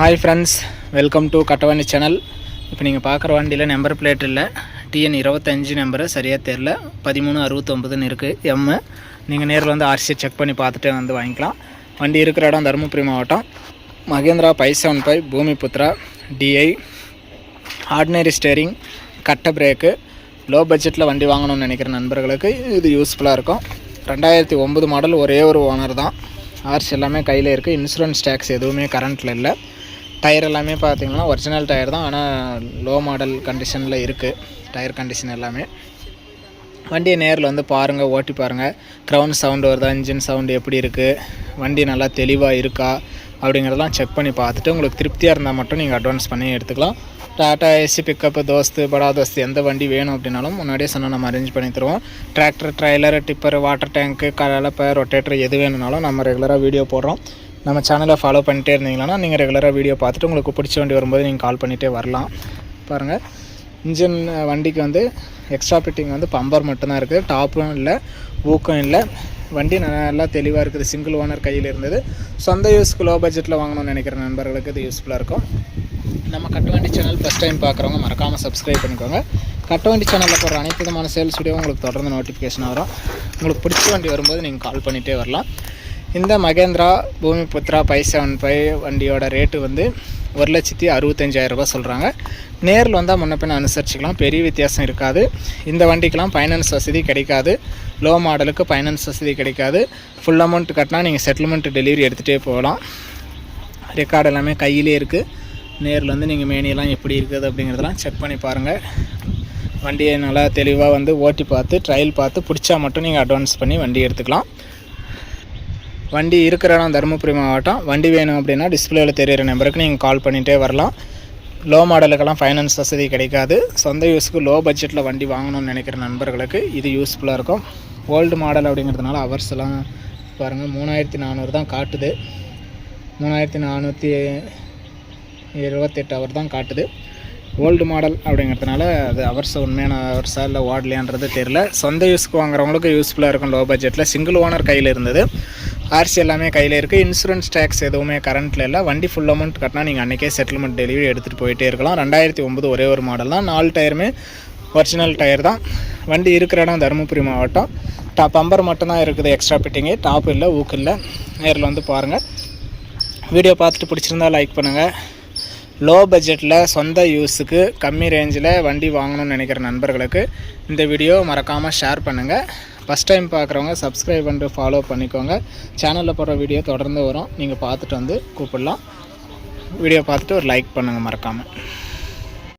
Hi friends welcome to Kattavani channel இப்போ நீங்கள் பார்க்குற வண்டியில் நம்பர் பிளேட் இல்லை. டிஎன் இருபத்தஞ்சு நம்பரு சரியாக தெரில பதிமூணு அறுபத்தொம்பதுன்னு இருக்குது எம்மு நீங்கள் நேரில் வந்து ஆர்சியை செக் பண்ணி பார்த்துட்டு வந்து வாங்கிக்கலாம். வண்டி இருக்கிற இடம் தருமபுரி மாவட்டம். Mahindra five seven five Bhumiputra DI ordinary steering கட்ட பிரேக்கு லோ பட்ஜெட்டில் வண்டி வாங்கணும்னு நினைக்கிற நண்பர்களுக்கு இது யூஸ்ஃபுல்லாக இருக்கும். ரெண்டாயிரத்தி ஒம்பது மாடல் ஒரே ஒரு ஓனர் தான். ஆர்சி எல்லாமே கையில் இருக்குது இன்சூரன்ஸ் டேக்ஸ் எதுவுமே கரண்ட்டில் இல்லை. டயர் எல்லாமே பார்த்தீங்கன்னா ஒரிஜினல் டயர் தான். ஆனால் லோ மாடல் கண்டிஷனில் இருக்குது டயர் கண்டிஷன் எல்லாமே. வண்டியை நேரில் வந்து பாருங்கள் ஓட்டி பாருங்கள் க்ரௌண்ட் சவுண்டு வருதா இன்ஜின் சவுண்டு எப்படி இருக்குது வண்டி நல்லா தெளிவாக இருக்கா? அப்படிங்கிறதெல்லாம் செக் பண்ணி பார்த்துட்டு உங்களுக்கு திருப்தியாக இருந்தால் மட்டும் நீங்கள் அட்வான்ஸ் பண்ணி எடுத்துக்கலாம். டாட்டா ஏசி பிக்கப்பு தோஸ்து படா தோஸ்து எந்த வண்டி வேணும் அப்படின்னாலும் முன்னாடியே சொன்னால் நம்ம அரேஞ்ச் பண்ணி தருவோம். டிராக்டர் ட்ரைலர் டிப்பர் வாட்டர் டேங்க்கு கலப்பை ரொட்டேட்டர் எது வேணும்னாலும் நம்ம ரெகுலராக வீடியோ போடுறோம். நம்ம சேனலை ஃபாலோ பண்ணிட்டே இருந்தீங்கன்னா நீங்கள் ரெகுலராக வீடியோ பார்த்துட்டு உங்களுக்கு பிடிச்ச வண்டி வரும்போது நீங்கள் கால் பண்ணிகிட்டே வரலாம். பாருங்கள் இன்ஜின் வண்டிக்கு வந்து எக்ஸ்ட்ரா ஃபிட்டிங் வந்து பம்பர் மட்டும்தான் இருக்குது டாப்பும் இல்லை ஊக்கம் இல்லை. வண்டி நல்லா தெளிவாக இருக்குது. சிங்கிள் ஓனர் கையில் இருந்தது. சொந்த யூஸ்க்கு லோ பட்ஜெட்டில் வாங்கணும்னு நினைக்கிற நண்பர்களுக்கு இது யூஸ்ஃபுல்லாக இருக்கும். நம்ம கட்டுவண்டி சேனல் ஃபஸ்ட் டைம் பார்க்குறவங்க மறக்காமல் சப்ஸ்கிரைப் பண்ணிக்கோங்க. கட்டுவண்டி சேனலில் போகிற அனைத்து விதமான சேல்ஸ் வீடியோ உங்களுக்கு தொடர்ந்து நோட்டிஃபிகேஷன் வரும். உங்களுக்கு பிடிச்ச வண்டி வரும்போது நீங்கள் கால் பண்ணிகிட்டே வரலாம். இந்த Mahindra Bhumiputra five seven five வண்டியோட ரேட்டு வந்து ஒரு லட்சத்தி அறுபத்தஞ்சாயிரரூபா சொல்கிறாங்க நேரில் வந்தால் முன்ன பின்ன அனுசரிச்சுக்கலாம். பெரிய வித்தியாசம் இருக்காது. இந்த வண்டிக்கெலாம் ஃபைனான்ஸ் வசதி கிடைக்காது. லோ மாடலுக்கு ஃபைனான்ஸ் வசதி கிடைக்காது. ஃபுல் அமௌண்ட் கட்டினா நீங்கள் செட்டில்மெண்ட் டெலிவரி எடுத்துகிட்டே போகலாம். ரெக்கார்டு எல்லாமே கையிலே இருக்குது நேரில் வந்து நீங்கள் மேனியெல்லாம் எப்படி இருக்குது அப்படிங்கிறதெல்லாம் செக் பண்ணி பாருங்கள் வண்டியை நல்லா தெளிவாக வந்து ஓட்டி பார்த்து ட்ரையல் பார்த்து பிடிச்சா மட்டும் நீங்கள் அட்வான்ஸ் பண்ணி வண்டி எடுத்துக்கலாம். வண்டி இருக்கிற இடம் தருமபுரி மாவட்டம். வண்டி வேணும் அப்படின்னா டிஸ்பிளேவில் தெரியிற நம்பருக்கு நீங்கள் கால் பண்ணிகிட்டே வரலாம். லோ மாடலுக்கெல்லாம் ஃபைனான்ஸ் வசதி கிடைக்காது. சொந்த யூஸுக்கு லோ பட்ஜெட்டில் வண்டி வாங்கணும்னு நினைக்கிற நண்பர்களுக்கு இது யூஸ்ஃபுல்லாக இருக்கும். ஓல்டு மாடல் அப்படிங்கிறதுனால அவர்ஸ் எல்லாம் பாருங்கள் மூணாயிரத்தி நானூறு தான் காட்டுது. மூணாயிரத்தி நானூற்றி இருபத்தெட்டு அவர் தான் காட்டுது. ஓல்டு மாடல் அப்படிங்கிறதுனால அது அவர்ஸ் உண்மையான ஹவர்ஸா இல்லை ஓடலையான்றது தெரில சொந்த யூஸ்க்கு வாங்குறவங்களுக்கு யூஸ்ஃபுல்லாக இருக்கும் லோ பட்ஜெட்டில் சிங்கிள் ஓனர் கையில் இருந்தது. ஆர்சி எல்லாமே கையில் இருக்குது இன்சூரன்ஸ் டேக்ஸ் எதுவுமே கரண்ட்டில் இல்லை. வண்டி ஃபுல் அமௌண்ட் கட்டினா நீங்கள் அன்றைக்கே செட்டில்மெண்ட் டெலிவரி எடுத்துகிட்டு போயிட்டே இருக்கலாம். ரெண்டாயிரத்தி ஒம்பது ஒரே ஒரு மாடல் தான். நாலு டயருமே ஒரிஜினல் டயர் தான். வண்டி இருக்கிற இடம் தருமபுரி மாவட்டம். டாப் பம்பர் மட்டும்தான் இருக்குது. எக்ஸ்ட்ரா பிட்டிங்கு டாப் இல்லை ஊக்கு இல்லை. நேரில் வந்து பாருங்கள் வீடியோ பார்த்துட்டு பிடிச்சிருந்தா லைக் பண்ணுங்கள் லோ பட்ஜெட்டில் சொந்த யூஸுக்கு கம்மி ரேஞ்சில் வண்டி வாங்கணும்னு நினைக்கிற நண்பர்களுக்கு இந்த வீடியோ மறக்காமல் ஷேர் பண்ணுங்கள் ஃபஸ்ட் டைம் பார்க்குறவங்க சப்ஸ்கிரைப் பண்ணிட்டு ஃபாலோ பண்ணிக்கோங்க. சேனலில் போடுற வீடியோ தொடர்ந்து வரும். நீங்கள் பார்த்துட்டு வந்து கூப்பிடலாம். வீடியோ பார்த்துட்டு ஒரு லைக் பண்ணுங்கள் மறக்காமல்